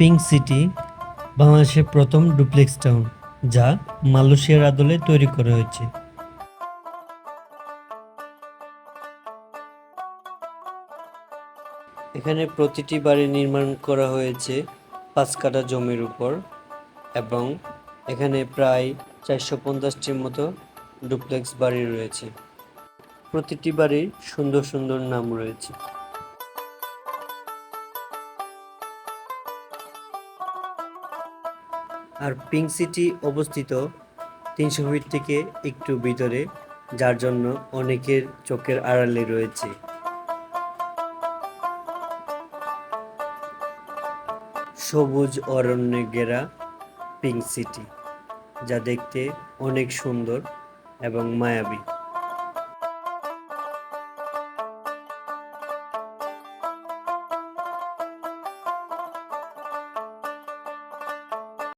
Pink city বাংলাদেশের প্রথম duplex town, যা মালয়েশিয়ার আদলে তৈরি করা হয়েছে। এখানে প্রতিটি বাড়ি নির্মাণ করা হয়েছে পাঁচ কাটা জমির উপর এবং এখানে প্রায় চারশো পঞ্চাশটির মতো ডুপ্লেক্স বাড়ি রয়েছে। প্রতিটি বাড়ির সুন্দর সুন্দর নাম রয়েছে। আর পিঙ্ক সিটি অবস্থিত তিনশো ফিট থেকে একটু ভিতরে, যার জন্য অনেকের চোখের আড়ালে রয়েছে। সবুজ অরণ্যে ঘেরা পিঙ্ক সিটি, যা দেখতে অনেক সুন্দর এবং মায়াবী।